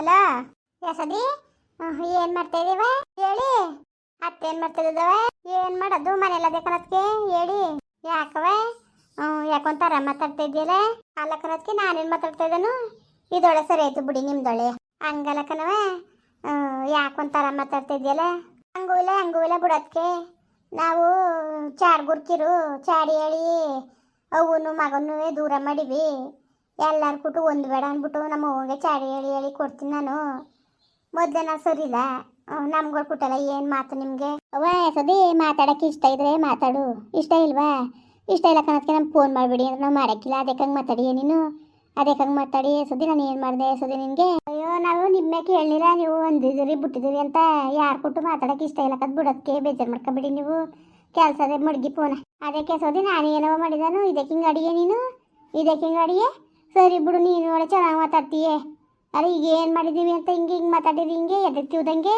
ಅಲ್ಲ ಯಸದಿ ಏನ್ ಮಾಡ್ತಾ ಇದೀವ? ಹೇಳಿ. ಅತ್ತೇನ್ ಮಾಡ್ತಾ ಇದ್ದವ? ಏನ್ ಮಾಡೋದು ಮನೆಯಲ್ಲ ಕನತ್ಗೆ ಹೇಳಿ. ಯಾಕವ ಯಾಕೊಂತಾರ ಮಾತಾಡ್ತಾ ಇದೆಯಲ್ಲ ಅಲ್ಲ ಕನತ್ಗೆ ನಾನೇನ್ ಮಾತಾಡ್ತಾ ಇದ್ದಾನು? ಇದೊಳೆ ಸರಿ ಆಯ್ತು ಬಿಡಿ ನಿಮ್ದೊಳೆ ಹಂಗಲ್ಲ ಕಣವ ಯಾಕೊಂತಾರ ಮಾತಾಡ್ತಾ ಇದೆಯಲ್ಲ ಹಂಗೂ ಇಲ್ಲ ಹಂಗೂ ಇಲ್ಲ ಬಿಡೋದ್ಕೆ ನಾವು ಚಾಡ್ ಗುರ್ಕಿರು ಚಾಡಿ ಹೇಳಿ ಅವನು ಮಗನೂ ದೂರ ಮಾಡಿವಿ. ಎಲ್ಲಾರು ಕೊಟ್ಟು ಒಂದು ಬೇಡ ಅಂದ್ಬಿಟ್ಟು ನಮ್ಮ ಅವ್ವಗೆ ಚಾಡಿ ಹೇಳಿ ಹೇಳಿ ಕೊಡ್ತೀನಿ ನಾನು. ಮೊದಲೇ ನಾನು ಸರಿ ಇಲ್ಲ. ನಮ್ಗಳು ಕೊಟ್ಟಲ್ಲ ಏನು ಮಾತು ನಿಮಗೆ? ಅವ್ವ ಸದಿ ಮಾತಾಡೋಕೆ ಇಷ್ಟ ಇದ್ರೆ ಮಾತಾಡು. ಇಷ್ಟ ಇಲ್ವಾ? ಇಷ್ಟ ಇಲ್ಲ ಕಣಕ್ಕೆ ನಮ್ಗೆ ಫೋನ್ ಮಾಡಿಬಿಡಿ ಅಂದ್ರೆ ನಾವು ಮಾಡೋಕ್ಕಿಲ್ಲ. ಅದಕ್ಕೆ ಹಂಗೆ ಮಾತಾಡಿ ನೀನು? ಹಂಗೆ ಮಾತಾಡಿ. ಸದಿ ನಾನು ಏನು ಮಾಡಿದೆ? ಸದಿ ನಿನಗೆ? ಅಯ್ಯೋ ನಾವು ನಿಮ್ಮಕ್ಕೆ ಕೇಳಿಲ್ಲ ನೀವು ಒಂದಿದ್ದೀರಿ ಬಿಟ್ಟಿದ್ದೀರಿ ಅಂತ ಯಾರು ಕೊಟ್ಟು ಮಾತಾಡಕ್ಕೆ ಇಷ್ಟ ಇಲ್ಲ ಕದ್ ಬಿಡೋದಕ್ಕೆ. ಬೇಜಾರು ಮಾಡ್ಕೊಬಿಡಿ ನೀವು. ಕೆಲಸದೇ ಮಡ್ಗಿ ಫೋನ ಅದಕ್ಕೆ ಸದಿ ನಾನು ಏನೋ ಮಾಡಿದಾನು ಇದಕ್ಕೆ ಹಿಂಗೆ ಅಡಿಗೆ ನೀನು? ಇದಕ್ಕೆ ಹಿಂಗೆ ಅಡಿಗೆ? ಸರಿ ಬಿಡು, ನೀನು ಒಳ್ಳೆ ಚೆನ್ನಾಗಿ ಮಾತಾಡ್ತೀಯೇ? ಅರೆ, ಈಗ ಏನು ಮಾಡಿದೀವಿ ಅಂತ ಹಿಂಗೆ ಹಿಂಗೆ ಮಾತಾಡಿರಿ ಹಿಂಗೆ ಎದೆತ್ತಿವ್ದಂಗೆ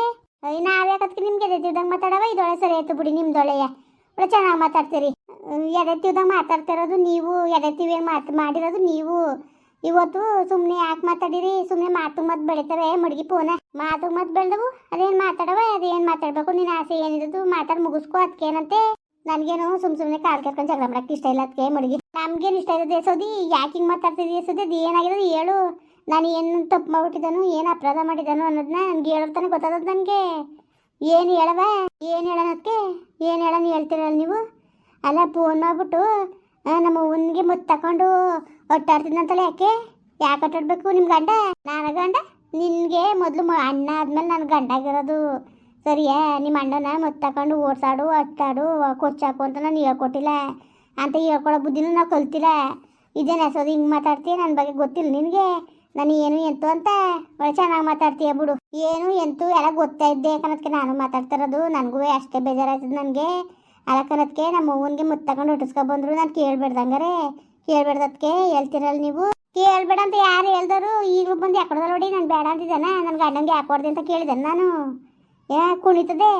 ಅಯ್ಯ ನಾವ್ಯಾಕತ್ಕೆ ನಿಮ್ಗೆ ಎದೆತ್ತಿವ್ದಂಗೆ ಮಾತಾಡವ? ಇದೊಳೆ ಸರಿ ಆಯ್ತು ಬಿಡಿ ನಿಮ್ದೊಳೆಯ ಒಳ್ಳೆ ಚೆನ್ನಾಗಿ ಮಾತಾಡ್ತೀರಿ. ಎದೆತ್ತಿವ್ದಂಗೆ ಮಾತಾಡ್ತಿರೋದು ನೀವು ತಿವಿ ಮಾತು ಮಾಡಿರೋದು ನೀವು. ಇವತ್ತು ಸುಮ್ಮನೆ ಯಾಕೆ ಮಾತಾಡಿರಿ? ಸುಮ್ಮನೆ ಮಾತು ಮತ್ತು ಬೆಳಿತವೆ, ಮಡ್ಗಿ ಪೋನ. ಮಾತು ಮತ್ತು ಬೆಳೆದವು, ಅದೇನು ಮಾತಾಡವ, ಅದೇನು ಮಾತಾಡಬೇಕು? ನಿನ್ನ ಆಸೆ ಏನಿರೋದು ಮಾತಾಡಿ ಮುಗಿಸ್ಕೊ ಅದಕ್ಕೇನಂತೆ ನನಗೇನು ಸುಮ್ಮ ಸುಮ್ಮನೆ ಕಾಲು ಕರ್ಕೊಂಡು ಜಗಳ ಮಾಡಕ್ಕೆ ಇಷ್ಟ ಇಲ್ಲ ಅದಕ್ಕೆ ಮಡಗಿ. ನಮ್ಗೇನು ಇಷ್ಟ ಇದೆ ಸೋದಿ ಯಾಕೆ ಹಿಂಗೆ ಮಾತಾಡ್ತಿದ್ದೀಯ ಸೋದಿ ಅದು ಏನಾಗಿರೋದು ಹೇಳು. ನಾನು ಏನು ತಪ್ಪು ಮಾಡ್ಬಿಟ್ಟಿದ್ದಾನು, ಏನು ಅಪರಾಧ ಮಾಡಿದ್ದಾನು ಅನ್ನೋದನ್ನ ನನಗೆ ಹೇಳೋತಾನೆ ಗೊತ್ತಾದದ್ದು ನನಗೆ. ಏನು ಹೇಳವ? ಏನು ಹೇಳೋಣಕ್ಕೆ ಏನು ಹೇಳೋಣ ಹೇಳ್ತೀರಲ್ಲ ನೀವು? ಅಲ್ಲ ಫೋನ್ ಮಾಡಿಬಿಟ್ಟು ನಮ್ಮ ಹುನ್ಗೆ ಮುತ್ತು ತಗೊಂಡು ಒಟ್ಟಾಡ್ತಿದ್ದಂತಲ್ಲ ಯಾಕೆ? ಯಾಕೆ ಒಟ್ಟಾಡ್ಬೇಕು ನಿಮ್ಮ ಗಂಡ? ನಾನು ಗಂಡ? ನಿನಗೆ ಮೊದಲು ಅಣ್ಣ ಆದ್ಮೇಲೆ ನನ್ನ ಗಂಡ ಆಗಿರೋದು. ಸರಿಯಾ? ನಿಮ್ಮ ಅಣ್ಣನ ಮುತ್ತು ತಕೊಂಡು ಓಡ್ಸಾಡು, ಅಟ್ಟಾಡು ಕೊಚ್ಚಾಕು ಅಂತ ನಾನು ಹೇಳ್ಕೊಟ್ಟಿಲ್ಲ. ಅಂತ ಹೇಳ್ಕೊಳ್ಳೋ ಬುದ್ಧಿನೂ ನಾವು ಕಲ್ತಿಲ್ಲ. ಇದೇನೆ ಸೋದು ಹಿಂಗೆ ಮಾತಾಡ್ತೀಯ? ನನ್ನ ಬಗ್ಗೆ ಗೊತ್ತಿಲ್ಲ ನಿನಗೆ. ನಾನು ಏನು ಎಂತು ಅಂತ ಒಳ್ಳೆ ಚೆನ್ನಾಗಿ ಮಾತಾಡ್ತೀಯ ಬಿಡು. ಏನು ಎಂತು ಎಲ್ಲ ಗೊತ್ತಾ ಇದ್ದೆ ನಾನು ಮಾತಾಡ್ತಿರೋದು. ನನಗೂ ಅಷ್ಟೇ ಬೇಜಾರಾಯ್ತದ ನನಗೆ. ಅಲ್ಲ ಕನತ್ಕೆ ನಮ್ಮ ಅವ್ವನಿಗೆ ಮುತ್ತು ತಗೊಂಡು ಹುಟ್ಟಿಸ್ಕೊ ಬಂದರು. ನಾನು ಕೇಳ್ಬೇಡ್ದಂಗಾರೆ. ಕೇಳ್ಬೇಡ್ದಕ್ಕೆ ಹೇಳ್ತಿರಲ್ಲ ನೀವು. ಕೇಳಬೇಡ ಅಂತ ಯಾರು ಹೇಳ್ದರು? ಈಗಲೂ ಬಂದು ಯಾಕೊಡ್ದ ನೋಡಿ ನಾನು ಬೇಡ ಅಂತಿದ್ದಾನೆ. ನನ್ನ ಗಂಡಂಗೆ ಯಾಕೊಡ್ದೆ ಅಂತ ಕೇಳಿದೆ ನಾನು. ಏ ಕುಣಿತದೆ.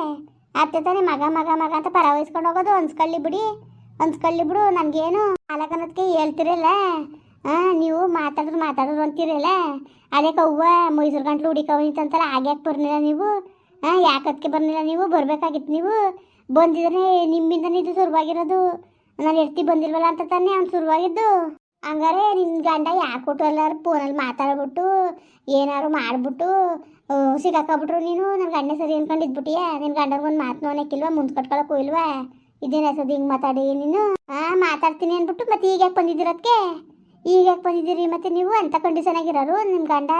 ಅತ್ತೆ ತಾನೇ ಮಗ ಮಗ ಮಗ ಅಂತ ಪರ ವಹಿಸ್ಕೊಂಡು ಹೋಗೋದು ಅನ್ಸ್ಕೊಳ್ಳಿ ಬಿಡಿ. ಅನ್ಸ್ಕೊಳ್ಳಿ ಬಿಡು, ನನಗೇನು ಅಲಗನದಕ್ಕೆ ಹೇಳ್ತಿರಲ್ಲ. ಹಾಂ ನೀವು ಮಾತಾಡಿದ್ರು ಮಾತಾಡಿದ್ರು ಅಂತೀರಲ್ಲ. ಅದಕ್ಕೆ ಕವ್ವ ಮೈಸೂರು ಗಂಟ್ಲು ಹುಡಿಕವಂತಂತಲ್ಲ ಆಗ್ಯಾಕೆ ಬರ್ಲಿಲ್ಲ ನೀವು. ಹಾಂ ಯಾಕದಕ್ಕೆ ಬರ್ಲಿಲ್ಲ ನೀವು? ಬರಬೇಕಾಗಿತ್ತು ನೀವು. ಬಂದಿದ್ರೆ ನಿಮ್ಮಿಂದನೇ ಇದು ಶುರುವಾಗಿರೋದು. ನಾನು ಎರ್ತಿ ಬಂದಿಲ್ವಲ್ಲ ಅಂತ ತಾನೇ ಅವ್ನು ಶುರುವಾಗಿದ್ದು. ಹಂಗಾರೆ ನಿನ್ನ ಗಂಡ ಯಾಕೆ ಕೊಟ್ಟು ಎಲ್ಲಾರು ಫೋನಲ್ಲಿ ಮಾತಾಡ್ಬಿಟ್ಟು, ಏನಾರು ಮಾಡಿಬಿಟ್ಟು ಸಿಗಾಕಬಿಟ್ರು ನೀನು? ನನ್ನ ಗಂಡ ಸರಿ ಅನ್ಕೊಂಡು ಇದ್ಬಿಟ್ಟಿಯ ನಿನ್ನ ಗಂಡನಿಗೆ ಒಂದು ಮಾತು ಅನ್ನಕ್ಕಿಲ್ವಾ ಮುಂದೆ ಕಟ್ಕೊಳಕ್ಕೂ ಇಲ್ವಾ ಇದೇನು ಸದ್ ಹಿಂಗೆ ಮಾತಾಡಿ ನೀನು? ಆ, ಮಾತಾಡ್ತೀನಿ ಅಂದ್ಬಿಟ್ಟು ಮತ್ತೆ ಈಗ ಯಾಕೆ ಬಂದಿದ್ದೀರದಕ್ಕೆ ಈಗ ಯಾಕೆ ಬಂದಿದ್ದೀರಿ? ಮತ್ತೆ ನೀವು ಅಂತ ಕಂಡೀಷನ್ ಆಗಿರೋರು ನಿಮ್ಮ ಗಂಡ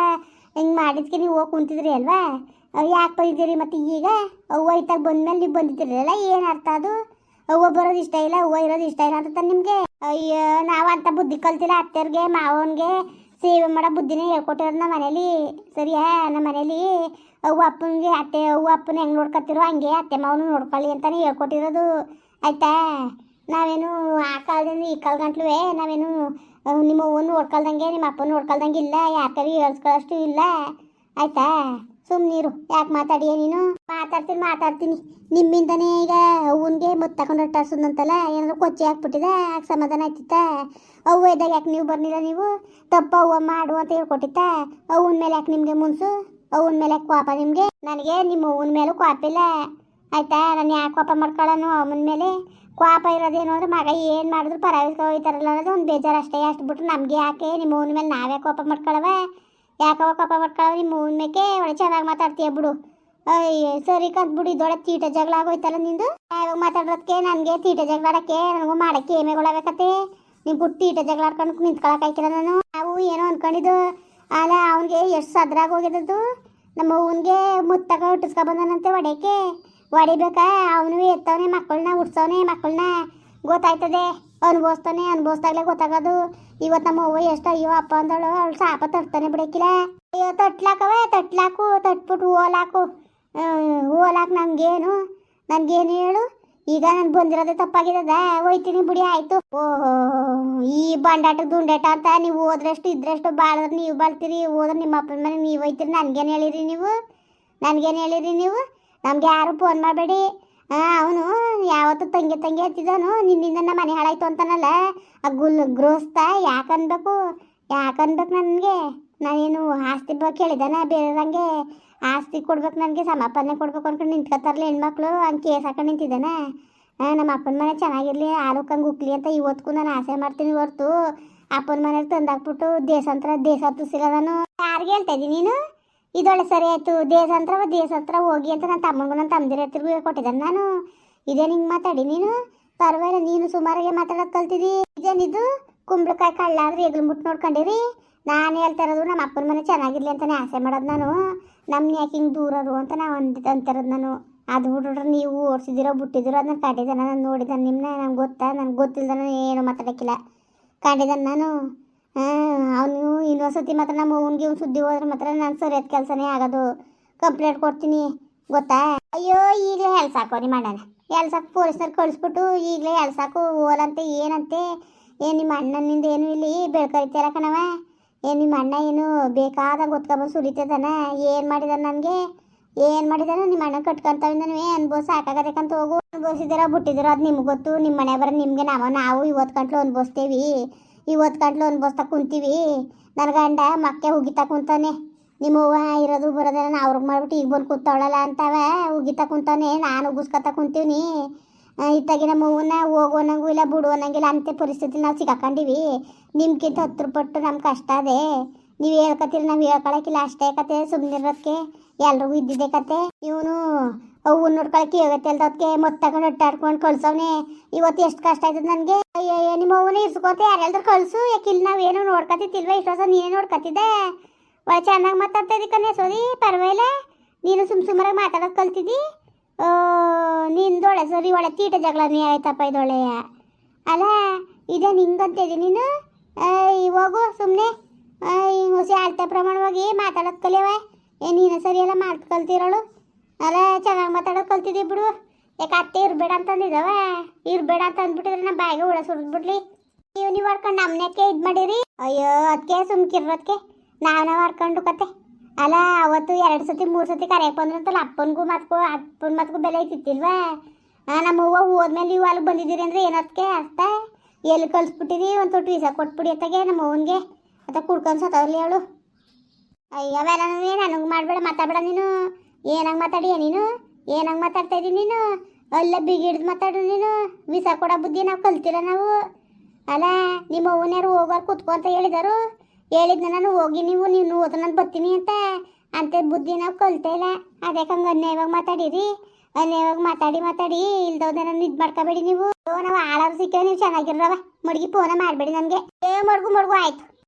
ಹಿಂಗೆ ಮಾಡಿದ್ಕೆ ನೀವು ಹೋಗಿ ಕುಂತಿದ್ರಿ ಅಲ್ವಾ? ಯಾಕೆ ಬಂದಿದ್ದೀರಿ ಮತ್ತೆ ಈಗ? ಅವ್ವ ಇತ್ತಾಗ ಬಂದ್ಮೇಲೆ ನೀವು ಬಂದಿದ್ದೀರಲ್ಲ, ಏನು ಅರ್ಥ ಅದು? ಅವ್ವ ಬರೋದು ಇಷ್ಟ ಇಲ್ಲ, ಅವ್ವ ಇರೋದು ಇಷ್ಟ ಇಲ್ಲ ಅಂತ ನಿಮಗೆ? ಅಯ್ಯೋ, ನಾವು ಅಂತ ಬುದ್ಧಿ ಕಲ್ತಿಲ್ಲ ಅತ್ತೆಯವ್ರಿಗೆ ಮಾವನಿಗೆ ಸೇವೆ ಮಾಡೋ ಬುದ್ಧಿನೇ ಹೇಳ್ಕೊಟ್ಟಿರೋದು ನಮ್ಮ ಮನೇಲಿ. ಸರಿಯಾ? ನಮ್ಮ ಮನೇಲಿ ಅವ್ವ ಅಪ್ಪನಿಗೆ, ಅತ್ತೆ ಅವ್ವ ಅಪ್ಪನ ಹೆಂಗೆ ನೋಡ್ಕೊತಿರೋ ಹಂಗೆ, ಅತ್ತೆ ಮಾವನು ನೋಡ್ಕೊಳ್ಳಿ ಅಂತಾನೆ ಹೇಳ್ಕೊಟ್ಟಿರೋದು. ಆಯ್ತಾ? ನಾವೇನು ಆ ಕಾಲದಿಂದ ಈ ಕಾಲ ಗಂಟ್ಲುವೆ ನಾವೇನು ನಿಮ್ಮ ಅವ್ವನ ನೋಡ್ಕೊಳ್ದಂಗೆ ನಿಮ್ಮ ಅಪ್ಪನ ನೋಡ್ಕೊಳ್ದಂಗೆ ಇಲ್ಲ ಯಾಕರಿ ಹೇಳ್ಸ್ಕೊಳ್ಳೋಷ್ಟು ಇಲ್ಲ. ಆಯ್ತಾ? ಸುಮ್ಮನಿರು ಯಾಕೆ ಮಾತಾಡಿಯ ನೀನು? ಮಾತಾಡ್ತೀನಿ ಮಾತಾಡ್ತೀನಿ. ನಿಮ್ಮಿಂದನೇ ಈಗ ಅವ್ವನಿಗೆ ಮುತ್ತು ತಗೊಂಡು ಹೊಟ್ಟಾಡ್ಸೋದಂತಲ್ಲ ಏನಾದ್ರು ಕೊಚ್ಚಿ ಹಾಕ್ಬಿಟ್ಟಿದೆ? ಯಾಕೆ ಸಮಾಧಾನ ಆಯ್ತಿತ್ತ? ಅವ್ವ ಇದ್ದಾಗ ಯಾಕೆ ನೀವು ಬರ್ಲಿಲ್ಲ ನೀವು? ತಪ್ಪ ಅವ್ವ ಮಾಡು ಅಂತ ಹೇಳ್ಕೊಟ್ಟಿತ್ತ? ಅವ್ವನ ಮೇಲೆ ಯಾಕೆ ನಿಮಗೆ ಮುನ್ಸು? ಅವ್ವನ ಮೇಲೆ ಯಾಕೆ ಕೋಪ ನಿಮಗೆ? ನನಗೆ ನಿಮ್ಮ ಅವ್ವನ ಮೇಲೂ ಕೋಪ ಇಲ್ಲ ಆಯ್ತಾ? ನಾನು ಯಾಕೆ ಕೋಪ ಮಾಡ್ಕೊಳ್ಳೋನು ಅವನ ಮೇಲೆ ಕೋಪ ಇರೋದೇನು ಅಂದ್ರೆ ಮಗ ಏನು ಮಾಡಿದ್ರು ಪರವಾಗಿ ಹೋಯ್ತಾರಲ್ಲ ಅನ್ನೋದು ಒಂದು ಬೇಜಾರು ಅಷ್ಟೇ ಅಷ್ಟು ಬಿಟ್ಟು ನಮಗೆ ಯಾಕೆ? ನಿಮ್ಮ ಅವ್ವನ ಮೇಲೆ ನಾವೇ ಕೋಪ ಮಾಡ್ಕೊಳ್ಳವ ಯಾಕವ ಕೋಪ ಮಾಡ್ಕೊಳ್ಳೋ ನಿಮ್ಮ ಅವ್ವನ ಮೇಕೆ ಒಳ್ಳೆ ಚೆನ್ನಾಗಿ ಮಾತಾಡ್ತೀಯ ಬಿಡು. ಅಯ್ಯ, ಸರಿ ಕಂತ ಬಿಡು ದೊಡ್ಡ ತೀಟ ಜಗಳ ಆಗೋಯ್ತಲ್ಲ ನಿಂದು? ಯಾವಾಗ ಮಾತಾಡೋದಕ್ಕೆ ನನಗೆ ತೀಟ ಜಗಳ ಆಡಕ್ಕೆ ನನಗೂ ಮಾಡಕ್ಕೆ ಏಮೆಗಳಾಗತ್ತೆ ನೀವು ಬಿಟ್ಟು ತೀಟ ಜಗಳ ಆಡ್ಕೊಂಡು ನಾನು? ನಾವು ಏನೋ ಅನ್ಕೊಂಡಿದ್ದು. ಅಲ್ಲ, ಅವನಿಗೆ ಎಷ್ಟು ಸದ್ರಾಗ ಹೋಗಿದ್ದು ನಮ್ಮ ಅವನಿಗೆ ಮುತ್ತಾಗ ಹುಟ್ಟಿಸ್ಕೊ ಬಂದನಂತೆ ಹೊಡೆಯಕ್ಕೆ ಹೊಡಿಬೇಕಾ? ಅವನು ಎತ್ತವನೇ, ಮಕ್ಕಳನ್ನ ಹುಡ್ಸವನೆ ಮಕ್ಕಳನ್ನ ಗೊತ್ತಾಯ್ತದೆ. ಅನುಭವಿಸ್ತಾನೆ, ಅನುಭವಿಸ್ದಾಗಲೇ ಗೊತ್ತಾಗೋದು. ಇವತ್ತು ನಮ್ಮ ಅವ್ವ ಎಷ್ಟು, ಅಯ್ಯೋ, ಅಪ್ಪ ಅಂದಳು, ಅವಳು ಸಾಪ ತಟ್ತಾನೆ ಬಿಡಕ್ಕಿಲ್ಲ ಅಯ್ಯೋ, ತಟ್ಲಾಕವೆ, ತಟ್ಲಾಕು, ತಟ್ಬಿಟ್ಟು ಓಲಾಕು. ಓಲಾಕ್ ನಂಗೇನು ನನ್ಗೇನು ಹೇಳು? ಈಗ ನಾನು ಬಂದಿರೋದೇ ತಪ್ಪಾಗಿದ್ದ ಹೋಯ್ತೀನಿ ಬಿಡಿ, ಆಯ್ತು. ಓಹೋ, ಈ ಬಂಡಾಟ, ದುಂಡಾಟ ಅಂತ ನೀವು ಹೋದ್ರಷ್ಟು, ಇದ್ರಷ್ಟು ಬಾಳಿದ್ರೆ ನೀವು ಬಾಳ್ತೀರಿ, ಹೋದ್ರೆ ನಿಮ್ಮ ಅಪ್ಪನ ಮನೆ ನೀವು ಹೋಯ್ತೀರಿ. ನನ್ಗೇನು ಹೇಳಿರಿ ನೀವು? ನನ್ಗೇನು ಹೇಳಿರಿ ನೀವು? ನಮ್ಗೆ ಯಾರು ಫೋನ್ ಮಾಡಬೇಡಿ. ಅವನು ಯಾವತ್ತು ತಂಗಿ ತಂಗಿ ಹತ್ತಿದನು ನಿನ್ನಿಂದ ನಮ್ಮ ಮನೆ ಹಾಳಾಯ್ತು ಅಂತಾನಲ್ಲ. ಆ ಗುಲ್ ಗ್ರೋಸ್ತ ಯಾಕನ್ಬೇಕು ಯಾಕನ್ಬೇಕು ನನಗೆ? ನಾನೇನು ಆಸ್ತಿ ಬಗ್ಗೆ ಕೇಳಿದಾನ? ಬೇರೆಯವ್ರಂಗೆ ಆಸ್ತಿ ಕೊಡ್ಬೇಕು ನನಗೆ ಸಮಾಪನೆ ಕೊಡ್ಬೇಕು ಅನ್ಕೊಂಡು ನಿಂತ್ಕೊತಾರಲ್ಲ ಹೆಣ್ಮಕ್ಳು, ಹಂಗೆ ಕೇಸ್ ಹಾಕೊಂಡು ನಿಂತಿದ್ದಾನೆ. ನಮ್ಮ ಅಪ್ಪನ ಮನೆ ಚೆನ್ನಾಗಿರ್ಲಿ ಆಲೋಕಂಗೆ ಉಕ್ಲಿ ಅಂತ ಇವತ್ತಿಗೂ ನಾನು ಆಸೆ ಮಾಡ್ತೀನಿ ಹೊರ್ತು. ಅಪ್ಪನ ಮನೇಲಿ ತಂದಾಕ್ಬಿಟ್ಟು ದೇಶಾಂತರ ದೇಶ ತುಸಿಲ್ಲ ನಾನು. ಯಾರಿಗೆ ಹೇಳ್ತಾ ಇದ್ದೀನಿ ನೀನು? ಇದೊಳ್ಳೆ ಸರಿ ಆಯ್ತು ದೇಶಾಂತರ ದೇಶಾಂತರ ಹೋಗಿ ಅಂತ ನನ್ನ ತಮ್ಮನಿಗೂ ನನ್ನ ತಮ್ಮದಿರ ಹತ್ತಿರಗೂ ಕೊಟ್ಟಿದ್ದಾನೆ. ನಾನು ಇದೇ ನಿಂಗೆ ಮಾತಾಡಿ ನೀನು? ಪರವಾಗಿಲ್ಲ, ನೀನು ಸುಮಾರಿಗೆ ಮಾತಾಡೋದು ಕಲ್ತಿದಿ. ಇದೇನಿದು? ಕುಂಬಳಕಾಯಿ ಕಳ್ಳ ಆದ್ರೆ ಎಗ್ಲು ಮುಟ್ಟು ನೋಡ್ಕೊಂಡಿರಿ? ನಾನು ಹೇಳ್ತಾ ಇರೋದು ನಮ್ಮ ಅಪ್ಪನ ಮನೆ ಚೆನ್ನಾಗಿರ್ಲಿ ಅಂತಲೇ ಆಸೆ ಮಾಡೋದು ನಾನು. ನಮ್ಮ ಯಾಕೆ ಹಿಂಗೆ ದೂರರು ಅಂತ ನಾವು ಅಂದ, ಅಂತಿರೋದು ನಾನು. ಅದು ಹುಡುಗ್ರು ನೀವು ಓಡಿಸಿದಿರೋ, ಬಿಟ್ಟಿದಿರೋ ಅದನ್ನ ಕಂಡಿದ್ದಾನೆ ನಾನು ನೋಡಿದ್ದಾನೆ ನಿಮ್ಮನ್ನ ನಂಗೆ ಗೊತ್ತಾ? ನನಗೆ ಗೊತ್ತಿಲ್ಲದ ನಾನು ಏನು ಮಾತಾಡೋಕ್ಕಿಲ್ಲ. ಕಂಡಿದ್ದೆ ನಾನು. ಅವನು ಇನ್ನೊಂದ್ಸತಿ ಮಾತ್ರ ನಮ್ಮ ಅವ್ನಿಗೆ ಒಂದು ಸುದ್ದಿ ಹೋದ್ರೆ ಮಾತ್ರ ನಾನು ಸರಿಯಾದ ಕೆಲಸನೇ ಆಗೋದು. ಕಂಪ್ಲೇಂಟ್ ಕೊಡ್ತೀನಿ, ಗೊತ್ತಾ? ಅಯ್ಯೋ, ಈಗಲೇ ಹೇಳ್ಸಾಕೋ ನಿಮ್ಮ ಅಣ್ಣನ ಎಲ್ಸಾಕು ಪೊಲೀಸ್ನವ್ರು ಕಳಿಸ್ಬಿಟ್ಟು ಈಗಲೇ ಎಲ್ಸಾಕು ಓಲಂತೆ, ಏನಂತೆ? ಏನು ನಿಮ್ಮ ಅಣ್ಣನಿಂದ ಏನು ಇಲ್ಲಿ ಬೆಳ್ಕರಿತೀರ ಕಣವ ಏನು ನಿಮ್ಮ ಅಣ್ಣ ಏನು ಬೇಕಾದಾಗ ಗೊತ್ಕೊಂಬಂದು ಸುರಿತದಾನ? ಏನು ಮಾಡಿದಾನ ನನಗೆ? ಏನು ಮಾಡಿದಾನ? ನಿಮ್ಮ ಅಣ್ಣ ಕಟ್ಕೊಂತವಿಂದನೂ ಅನ್ಭವಿಸ್ ಸಾಕಾಗಬೇಕಂತ ಹೋಗು. ಅನ್ಭವಿಸಿದಿರೋ ಬಿಟ್ಟಿದಿರೋ ಅದು ನಿಮ್ಗೆ ಗೊತ್ತು. ನಿಮ್ಮ ಮನೆ ಬರೋ ನಿಮಗೆ ನಾವು ನಾವು ಇವತ್ತು ಗಂಟ್ಲು ಅನ್ಭವಿಸ್ತೀವಿ. ಇವತ್ತು ಗಂಟ್ಲು ಅನ್ಭವಿಸ್ತಾ ಕುಂತೀವಿ. ನನ್ನ ಗಂಡ ಮಕ್ಕೆ ಉಗಿತಾ ಕುಂತಾನೆ. ನಿಮ್ಮ ಹೂವ ಇರೋದು ನಾ ಅವ್ರಿಗೆ ಮಾಡ್ಬಿಟ್ಟು ಈಗ ಬಂದು ಕೂತಾಳಲ್ಲ ಅಂತಾವೆ ಉಗಿತಾ ಕುಂತಾನೆ. ನಾನು ಉಗಿಸ್ಕೊತಾ ಕುಂತೀವಿ ಇತ್ತಾಗಿನ ನಮ್ಮ ಅವ್ವನ್ನ ಹೋಗು ಅನ್ನಂಗೂ ಇಲ್ಲ ಬಿಡು ಅನ್ನಂಗಿಲ್ಲ ಅಂತ ಪರಿಸ್ಥಿತಿ ನಾವು ಸಿಗಾಕೊಂಡಿವಿ ನಿಮ್ಗಿಂತ ಹತ್ತು ಪಟ್ಟು ನಮ್ಮ ಕಷ್ಟ ಅದೇ. ನೀವು ಹೇಳ್ಕತ್ತೀರಿ, ನಾವು ಹೇಳ್ಕೊಳಕಿಲ್ಲ ಅಷ್ಟೇ ಕತೆ ಸುಮ್ಮನಿರೋದಕ್ಕೆ ಎಲ್ರಿಗೂ ಇದ್ದಿದ್ದೆ ಕತೆ. ಇವನು ಅವು ನೋಡ್ಕೊಳಕ್ಕೆ ಅಲ್ದ ಅದಕ್ಕೆ ಮೊತ್ತ ತಗೊಂಡು ಹೊಟ್ಟಾಡ್ಕೊಂಡು ಕಳ್ಸವ್ನೆ. ಇವತ್ತು ಎಷ್ಟು ಕಷ್ಟ ಆಯ್ತದ ನನಗೆ. ಅಯ್ಯಯ್ಯ, ನಿಮ್ಮ ಅವನ ಇರ್ಸ್ಕೊತ ಯಾರೆಲ್ದ್ರು ಕಳ್ಸು. ಯಾಕಿಲ್ಲ ನಾವ್ ನಾವೇನು ನೋಡ್ಕತ್ತಿತ್ತಿಲ್ವ ಇಷ್ಟು ವರ್ಷ ನೀನೇ ನೋಡ್ಕತ್ತಿದ್ದೆ. ಒಳ್ಳೆ ಚೆನ್ನಾಗಿ ಮಾತಾಡ್ತಾ ಇದ್ದಿ ಕಣೆ, ಸೋದಿ ಪರವಾಗಿಲ್ಲ ನೀನು ಸುಮ್ ಸುಮಾರಾಗಿ ಮಾತಾಡೋದು ಕಲ್ತಿದ್ದಿ ನಿಂದೊಳೆ ಸರಿ, ಒಳ್ಳೆ ತೀಟ ಜಗಳನೇ ಆಯ್ತಪ್ಪ ಇದೊಳೆಯ ಅಲ್ಲ ಇದೇ ನಿಂಗಂತಿದ್ದಿ ನೀನು? ಹೋಗು ಸುಮ್ಮನೆ ಹುಸಿ ಅಳತೆ ಪ್ರಮಾಣವಾಗಿ ಮಾತಾಡೋದು ಕಲಿಯವ ಏ ನೀನು ಸರಿ ಎಲ್ಲ ಮಾತು ಕಲ್ತಿರೋಳು. ಅಲ್ಲ ಚೆನ್ನಾಗಿ ಮಾತಾಡೋದು ಕಲ್ತಿದ್ದಿ ಬಿಡು. ಯಾಕೆ ಅತ್ತೆ ಇರಬೇಡ ಅಂತಂದಿದವ ಇರಬೇಡ ಅಂತ ಅಂದ್ಬಿಟ್ಟಿದ್ರೆ ನಮ್ಮ ಬಾಯಿಗೆ ಹುಳ ಸುರಿದ್ಬಿಡ್ಲಿ ನೀವು ನೀವು ಹೊಡ್ಕೊಂಡು ನಮ್ಮನೆಕ್ಕೆ ಇದು ಮಾಡಿರಿ? ಅಯ್ಯೋ ಅದಕ್ಕೆ ಸುಮ್ಕಿರೋದಕ್ಕೆ ನಾವು ಹೊಡ್ಕೊಂಡು ಕತೆ. ಅಲ್ಲ ಅವತ್ತು ಎರಡು ಸತಿ ಮೂರು ಸತಿ ಕರೆಯಕ್ಕೆ ಬಂದ್ರಂತಲ್ಲ ಅಪ್ಪನಿಗೂ ಮತ್ಕೋ ಅಪ್ಪನ ಮತ್ಗೂ ಬೆಲೆ ಐತಿತ್ತಿಲ್ವಾ ಆ, ನಮ್ಮ ಅವ್ವ ಹೋದ್ಮೇಲೆ ನೀವು ಅಲ್ಲಿ ಬಂದಿದ್ದೀರಿ ಅಂದರೆ ಏನದಕ್ಕೆ ಅರ್ಥ? ಎಲ್ಲಿ ಕಳಿಸ್ಬಿಟ್ಟಿರಿ ಒಂದು ತೊಟ್ಟು ವೀಸಾ ಕೊಟ್ಬಿಡಿ ಅತ್ತಗೆ ನಮ್ಮ ಅವ್ವನಿಗೆ ಅತ್ತ ಕುಡ್ಕೊಂಡು ಸತ್ತವ್ಲಿ ಅವಳು. ಅಯ್ಯ ಏನು ನನಗೆ ಮಾಡಬೇಡ, ಮಾತಾಡಬೇಡ ನೀನು. ಏನಂಗೆ ಮಾತಾಡಿಯ ನೀನು? ಏನಂಗೆ ಮಾತಾಡ್ತಾ ಇದ್ದೀನಿ ನೀನು? ಅಲ್ಲ ಬಿಗಿಡ್ದು ಮಾತಾಡು ನೀನು. ವಿಸ ಕೊಡೋ ಬುದ್ಧಿ ನಾವು ಕಲ್ತಿಲ್ಲ ನಾವು. ಅಲ್ಲ, ನಿಮ್ಮ ಅವ್ವನ್ಯಾರು ಹೋಗೋರು ಕುತ್ಕೊ ಅಂತ ಹೇಳಿದರು. ಹೇಳಿದ್ನ ನಾನು ಹೋಗಿ ನೀವು ನೀನು ಓದ ನಾನು ಬರ್ತೀನಿ ಅಂತ. ಅಂತ ಬುದ್ಧಿ ನಾವು ಕಲ್ತಾ ಇಲ್ಲ. ಅದಕ್ಕೆ ಹಂಗೆ ಅನ್ಯಾಯವಾಗಿ ಮಾತಾಡಿರಿ. ಅನ್ಯಾಯವಾಗಿ ಮಾತಾಡಿ ಮಾತಾಡಿ. ಇಲ್ದವ್ದ ನಾನು ಇದು ಮಾಡ್ಕೋಬೇಡಿ ನೀವು. ನಾವು ಆಳಾರು ಸಿಕ್ಕೇವೆ ನೀವು ಚೆನ್ನಾಗಿರವ ಮಡ್ಗಿ ಫೋನ ಮಾಡಬೇಡಿ ನನಗೆ. ಏ, ಮಡ್ಗು ಮಡ್ಗು, ಆಯ್ತು.